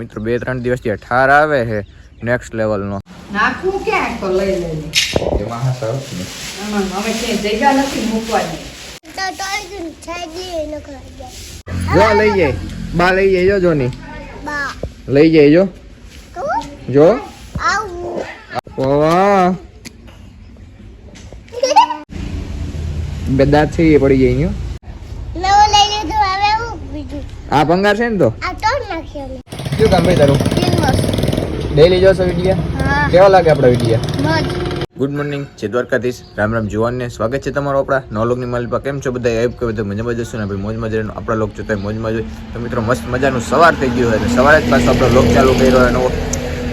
મિત્રો બે ત્રણ દિવસથી અઠાર આવે છે નેક્સ્ટ લેવલનો નાખવું ક્યાં તો લઈ લઈને. એમાં હા આમાં હવે કે જગ્યા નથી મૂકવાની. તો તો છાડી ન જો લઈ જાય. બા લઈ જાય જો જોની. બા. લઈ જાય જો. જો. આવું. વાહ. બે દાંત છે એ પડી જાય અહીંયા નવો લઈ લીધું હવે હું બીજું. આ ભંગાર છે ને તો? શું કામ ભાઈ તારું? ડેલી જોશો વિડીયા? કેવા લાગે આપણા વિડીયા? ગુડ મોર્નિંગ જય દ્વારકાધીશ. રામ રામ જુવાનને સ્વાગત છે તમારો આપણા નવલોકની માલિપા કેમ છો બધા? એપ કે બધા મજામાં જશો ને ભાઈ મોજમાં જઈને આપણા લોક જોતા હોય મોજમાં જોઈએ તો મિત્રો મસ્ત મજાનું સવાર થઈ ગયું હોય અને સવારે જ પાછો આપણો લોક ચાલુ કર્યો હોય નવો.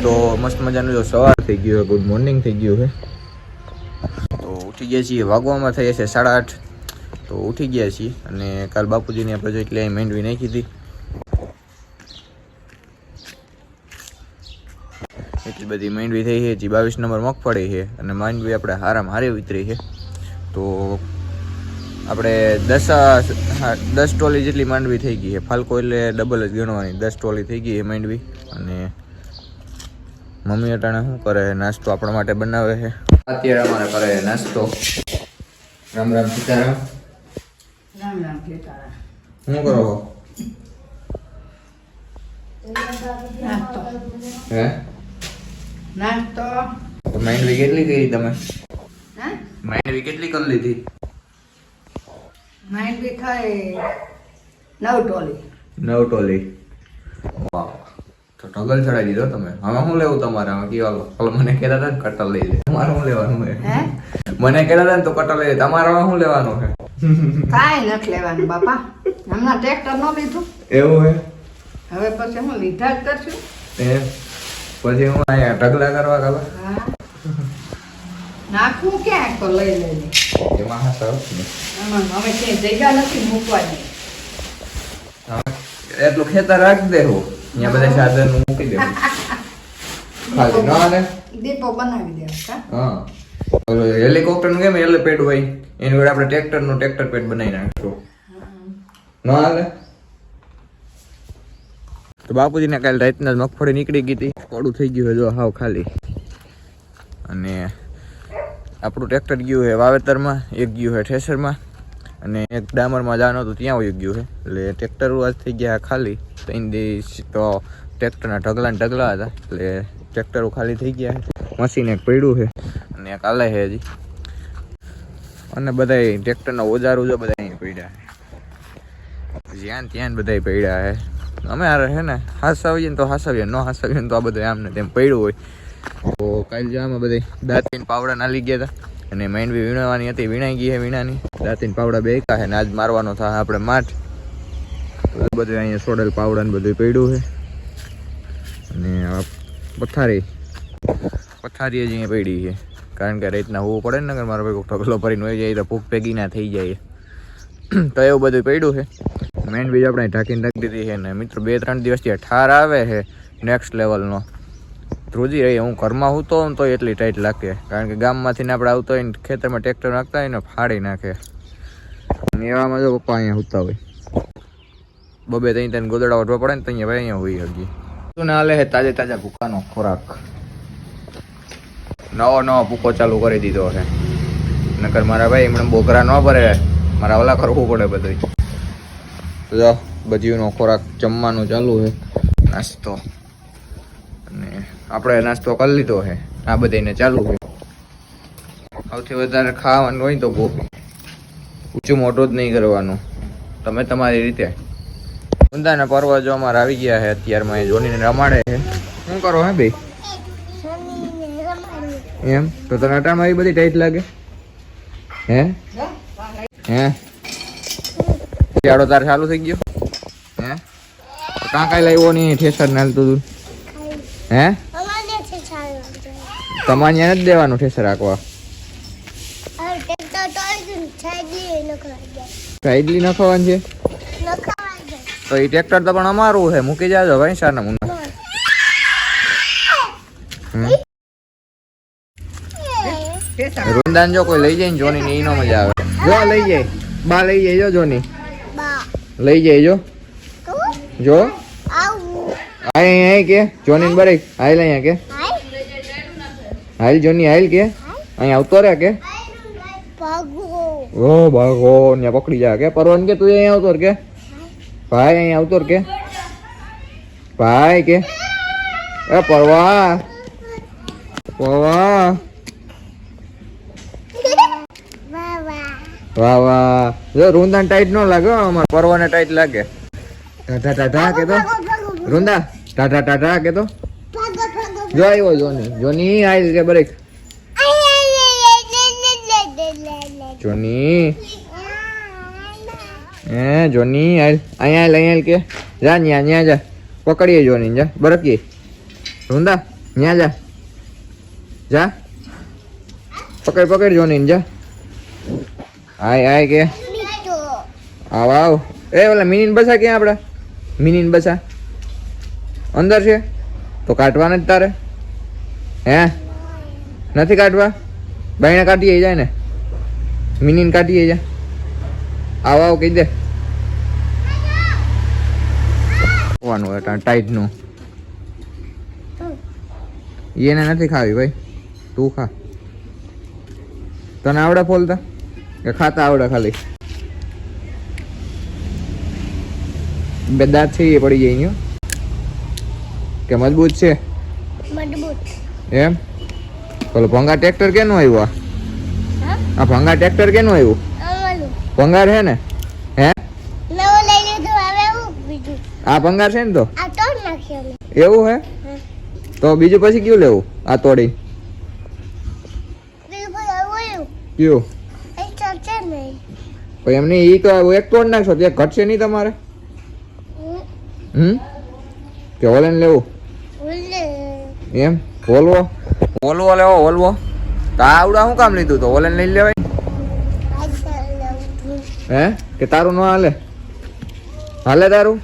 તો મસ્ત મજાનું જો સવાર થઈ ગયું હોય ગુડ મોર્નિંગ થઈ ગયું હોય. તો ઉઠી ગયા છીએ વાગવામાં થઈ છે સાડા આઠ. તો ઉઠી ગયા છીએ અને કાલ બાપુજીની આપણે જો એટલે અહીં નાખી હતી. બધી માંડવી થઈ છે જે બાવીસ નંબર મગફળી છે અને માંડવી આપણે હારામાં હારી ઉતરી છે. તો આપણે દસ દસ ટોલી જેટલી માંડવી થઈ ગઈ છે. ફાલ્કો એટલે ડબલ જ ગણવાની. દસ ટોલી થઈ ગઈ છે માંડવી અને મમ્મી અટાણે શું કરે? નાસ્તો આપણા માટે બનાવે છે. અત્યારે અમારે કરે નાસ્તો. રામ રામ સીતારામ. રામ રામ સીતારામ. શું કરો? હે? નાખતો તો માંડવી કેટલી કરી તમે? હા? માંડવી કેટલી કરી લીધી? બી થાય નવ ટોલી. નવ ટોલી. વાહ. તો ટગલ ચડાવી દીધો તમે. હવે શું લેવું તમારે? આમાં કેવા પેલો મને કહેતા હતા ને કટલ લઈ લે. તમારે શું લેવાનું છે? હે? મને કહેતા હતા ને તો કટલ લઈ લે. તમારે હવે શું લેવાનું છે? કાંઈ નથી લેવાનું બાપા. હમણાં ટ્રેક્ટર ન લીધું. એવું હે હવે પછી હું લીધા જ કરશું. એ પછી હું અહીંયા ઢગલા કરવા ગયો. નાખું ક્યાં તો લઈ લઈને. એમાં હા સરસ ને. હવે જગ્યા નથી મૂકવાની. એટલું ખેતર રાખી દેવું અહીંયા બધા સાધન મૂકી દેવું. ખાલી ના ને. દીપો બનાવી દેવા હા. ઓલો હેલિકોપ્ટરનું કેમ એટલે પેડ હોય? એની વડે આપણે ટ્રેક્ટરનું ટ્રેક્ટર પેડ બનાવી નાખશું. ના હાલે તો બાપુજીને કાલે રાતના મગફળી નીકળી ગઈ હતી. કોડું થઈ ગયું છે જો હાવ ખાલી. અને આપણું ટ્રેક્ટર ગયું છે વાવેતરમાં, એક ગયું છે ઠેસરમાં, અને એક ડામરમાં જવાનું હતું ત્યાં વયું ગયું છે એટલે ટ્રેક્ટર આજ થઈ ગયા ખાલી. ત્રણ દિવસ તો ટ્રેક્ટરના ઢગલા ને ઢગલા હતા. એટલે ટ્રેક્ટરો ખાલી થઈ ગયા મશીન એક પડ્યું છે. અને એક આલે છે હજી. અને બધા ટ્રેક્ટરના ઓજારો જો બધા પડ્યા છે. જ્યાં ત્યાં બધા પડ્યા છે. અમે હારે છે ને, હાસાવીએ ને તો હાસાવીએ, ન હાસાવીએ ને તો આ બધું આમ ને તેમ પડ્યું હોય. તો કાલે જો આમાં બધે દાંતીન પાવડા નાલી ગયા હતા અને માંડવી વીણવાની હતી, વીણાઈ ગઈ છે વીણાની. દાંતીન પાવડા બે એકા છે ને આજ મારવાનો થાય આપણે માઠ. બધું અહીંયા સોડેલ પાવડા ને બધું પડ્યું છે અને પથારી પથારી જ અહીંયા પડી છે કારણ કે રીતના હોવું પડે ને નગર મારો ભાઈ ઢગલો ભરીને હોય જાય તો ભૂખ ભેગી ના થઈ જાય. તો એવું બધું પડ્યું છે મેન બીજ આપણે ઢાંકીને રાખી દીધી છે ને મિત્રો, બે ત્રણ દિવસથી ઠાર આવે છે નેક્સ્ટ લેવલનો ધ્રુજી રહી હું ઘરમાં હું તો તો એટલી ટાઈટ લાગે કારણ કે ગામમાંથી ને આપણે આવતો હોય ને ખેતરમાં ટ્રેક્ટર નાખતા હોય ને ફાડી નાખે. એવામાં જો પપ્પા અહીંયા હોતા હોય. બબે ત્યાં ત્યાં ગોદડા ઓઢવા પડે ને ત્યાં ભાઈ અહીંયા હોઈ હજી શું ના લે તાજે તાજા ભૂકાનો ખોરાક. નવો નવો ભૂકો ચાલુ કરી દીધો છે. નકર મારા ભાઈ એમણે બોકરા ન ભરે. મારા ઓલા કરવું પડે બધું જો, બજીનો ખોરાક જમવાનું ચાલુ છે. નાસ્તો. અને આપણે નાસ્તો કરી લીધો છે. આ બધાને ચાલુ છે. સૌથી વધારે ખાવાનું હોય તો ગોપી ઊંચું મોટું જ નહીં કરવાનું. તમે તમારી રીતે. ઊંધાના પર્વ જો અમારે આવી ગયા છે, અત્યારમાં એ જોનીને રમાડે છે. શું કરો હે ભાઈ? એમ? તો તને અટાણમાં એ બધી ટાઈટ લાગે? હે? હે? શિયાળો તાર ચાલુ થઈ ગયો? હે? કાં કાઈ લાવ્યો નહીં ઠેસર ને હાલતું તું? હે? તમારે અહીંયા નથી દેવાનું ઠેસર રાખવા છાડી ન સાઈડલી નખવાનું છે? તો એ ટ્રેક્ટર તો પણ અમારું છે. મૂકી જાજો ભાઈ સારના મુના. રૂંદાન જો કોઈ લઈ જાય ને જોની ને એનો મજા આવે. જો લઈ જાય. બા લઈ જાય જો જોની. લઈ જાય જો. જો. આય હાય કે. જોની બરે હાલ અહીંયા કે. હાલ જોની, હાલ કે. અહીંયા આવતો રે કે. ઓ ભાગો ને પકડી જા કે. પરવાન કે, તું અહીંયા આવતો કે. ભાઈ અહીંયા આવતો કે. ભાઈ કે. એ પરવા. પરવા બાબા વાહ વાહ. જો રૂંદા ટાઈટ નો લાગે અમાર પરવાને ટાઈટ લાગે. ટાટા ટાટા કે તો રૂંદા. ટાટા ટાટા કે તો જો આવ્યો જોની જોની આઈ કે બ્રેક. જોની હે જોની અહીંયા લઈ કે. જા ન્યા ન્યા જા. પકડીએ જોની જા. બરકીએ. રૂંદા ન્યા જા. જા. પકડ પકડ જોની જા. આય આય કે. આવ આવ. એ, ઓલા મિનીન બસા ક્યાં આપડા? મિનીન બસા. અંદર છે? તો કાઢવાના જ તારે. હે? નથી કાઢવા? બાયણે કાઢીએ જાય ને. મિનીન કાઢીએ જા આવ આવ, કહી દે. વાનું એટલે ટાઈટનું એને નથી ખાવી ભાઈ. તું ખા. તને આવડે ફોલતા? કે ખાતા આવડે ખાલી. બે દાંત છે એ પડી જાય અહીંયા. કે મજબૂત છે? મજબૂત. એમ? પેલો ભંગા ટ્રેક્ટર કેનું આવ્યું આ? આ ભંગા ટ્રેક્ટર કેનું આવ્યું? ભંગાર છે ને? હે? આ ભંગાર છે ને તો? એવું હે? તો બીજું પછી કયું લેવું? આ તોડી. કયું? પછી એમને એ ઈ તો એક તોડ નાખશો તો ઘટશે નહીં તમારે. હમ. કે ઓલે લેવું? એમ? હોલવો? ઓલવો લેવો હોલવો. તો આવડા શું કામ લીધું તો? ઓલે લઈ લેવાય? હે? કે તારું ન હાલે? હાલે તારું?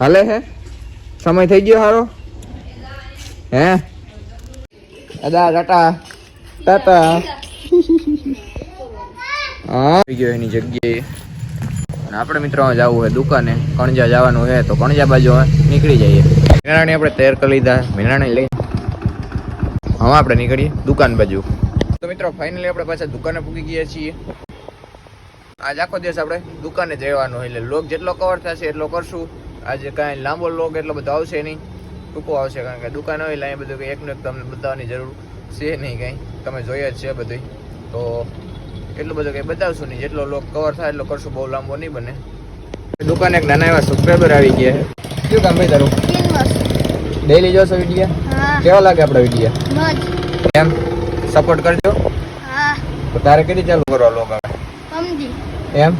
હાલે હે? સમય થઈ ગયો હારો? હે? દાદા ટાટા. ટાટા. આવી ગયો એની જગ્યાએ. અને આપણે મિત્રો જવું હોય દુકાને. કણજા જવાનું છે, તો કણજા બાજુ નીકળી જઈએ. મીનાણી આપણે તૈયાર કરી લીધા મીનાણી લઈ. હવે આપણે નીકળીએ દુકાન બાજુ. તો મિત્રો ફાઇનલી આપણે પાછા દુકાને પૂકી ગયા છીએ. આજ આખો દિવસ આપણે દુકાને જવાનું એટલે લોક જેટલો કવર થશે એટલો કરશું. આજે કાંઈ લાંબો લોક એટલો બધો આવશે નહીં. ટૂંકો આવશે, કારણ કે દુકાન હોય એટલે અહીંયા બધું એકનું એક તમને બતાવવાની જરૂર છે નહીં કંઈ. તમે જોઈએ જ છે બધું તો એટલું બધું કંઈ બતાવશું નહીં. જેટલો લોક કવર થાય એટલો કરશું. બહુ લાંબો નહીં બને. દુકાને એક નાના એવા સબસ્ક્રાઈબર આવી ગયા છે. શું કામ ભાઈ તારું? ડેલી જોશો વિડીયા કેવા લાગે આપણા વિડીયા એમ? સપોર્ટ કરજો. તો તારે કેટલી ચાલુ કરવા લોક આવે એમ?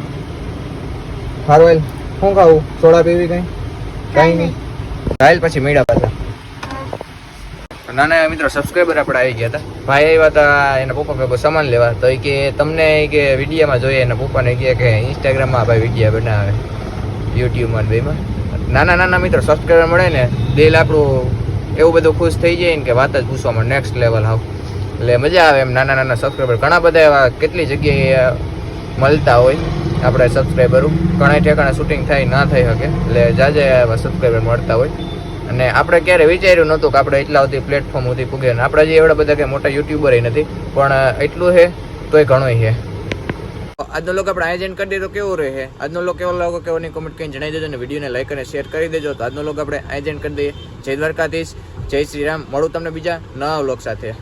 સારું હાલ. શું ખાવું? સોડા પીવી કઈ? કઈ નહીં. હાલ પછી મેળા પાછા. નાના એવા મિત્રો સબસ્ક્રાઈબર આપણે આવી ગયા હતા. ભાઈ આવ્યા હતા એના પપ્પા કોઈ સામાન લેવા તો એ કે તમને કે વિડીયામાં જોઈએ એના પપ્પાને કહે કે ઇન્સ્ટાગ્રામમાં ભાઈ વિડીયા બનાવે. યુટ્યુબમાં બેમાં. નાના નાના મિત્રો સબસ્ક્રાઈબર મળે ને, દિલ આપણું એવું બધું ખુશ થઈ જાય ને કે વાત જ પૂછવામાં નેક્સ્ટ લેવલ હાવ. એટલે મજા આવે એમ નાના નાના સબસ્ક્રાઈબર ઘણા બધા એવા કેટલી જગ્યાએ મળતા હોય આપણે સબસ્ક્રાઈબરો ઘણા ઠેકાણે શૂટિંગ થાય, ના થઈ શકે. એટલે જાજે એવા સબસ્ક્રાઈબર મળતા હોય. અને આપણે ક્યારે વિચાર્યું નહોતું કે આપણે એટલા સુધી પ્લેટફોર્મ સુધી પૂગે આપણે જે એવડા બધા કે મોટા યુટ્યુબર નથી, પણ એટલું છે, તોય ઘણું છે. આજનો લોક આપણે આયોજન કરી તો કેવું રહે આજનો લોક કેવો લાગો, કેવો નહીં? કોમેન્ટ કરીને જણાવી દેજો અને વિડીયોને લાઈક અને શેર કરી દેજો. તો આજનો લોક આપણે આયોજન કરી દઈએ. જય દ્વારકાધીશ, જય શ્રી રામ મળું તમને બીજા નવા લોક સાથે.